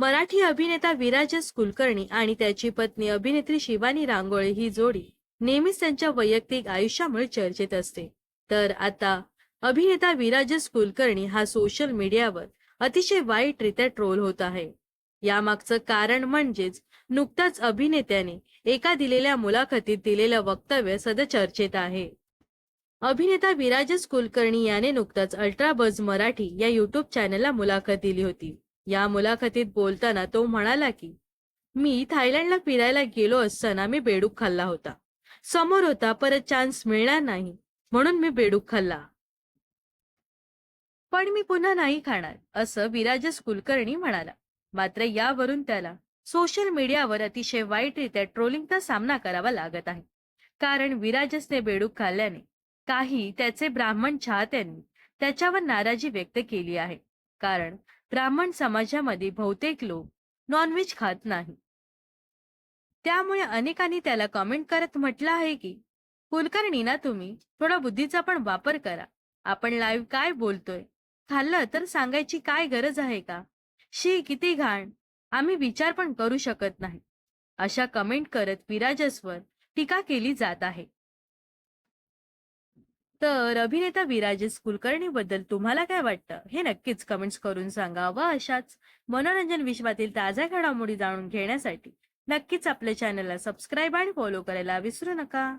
मराठी अभिनेता विराजस कुलकर्णी आणि त्याची पत्नी अभिनेत्री शिवानी रांगोळे ही जोडी नेहमीच त्यांच्या वैयक्तिक आयुष्यामुळे चर्चेत असते. तर आता अभिनेता विराजस कुलकर्णी हा सोशल मीडियावर अतिशय वाईटरित्या ट्रोल होत आहे. यामागचं कारण म्हणजेच नुकताच अभिनेत्याने एका दिलेल्या मुलाखतीत दिलेलं वक्तव्य सध्या चर्चेत आहे. अभिनेता विराजस कुलकर्णी याने नुकताच अल्ट्रा बज मराठी या युट्यूब चॅनलला मुलाखत दिली होती. या मुलाखतीत बोलताना तो म्हणाला की मी थायलंडला फिरायला गेलो असताना मी बेडूक खाल्ला होता. समोर होता परत चान्स मिळणार नाही म्हणून मी बेडूक खाल्ला. पण मी पुन्हा नाही खाणार असं विराजस कुलकर्णी म्हणाला. मात्र यावरून त्याला सोशल मीडियावर अतिशय वाईटरित्या ट्रोलिंगचा सामना करावा लागत आहे. कारण विराजसने बेडूक खाल्ल्याने काही त्याचे ब्राह्मण चाहत्यांनी त्याच्यावर नाराजी व्यक्त केली आहे. कारण ब्राह्मण समाजामध्ये बहुतेक लोक नॉनव्हेज खात नाही. त्यामुळे अनेकांनी त्याला कमेंट करत म्हटलं आहे की कुलकर्णी ना तुम्ही थोडा बुद्धीचा पण वापर करा. आपण लाईव्ह काय बोलतोय? खाल्लं तर सांगायची काय गरज आहे का? शी किती घाण. आम्ही विचार पण करू शकत नाही. अशा कमेंट करत विराजसवर टीका केली जात आहे. तर अभिनेता विराजेश कुलकर्णी बद्दल तुम्हाला काय वाटतं? हे नक्कीच कमेंट्स करून सांगा व अशाच मनोरंजन विश्वातील ताज्या घडामोडी जाणून घेण्यासाठी नक्कीच आपल्या चॅनलला सबस्क्राईब आणि फॉलो करायला विसरू नका.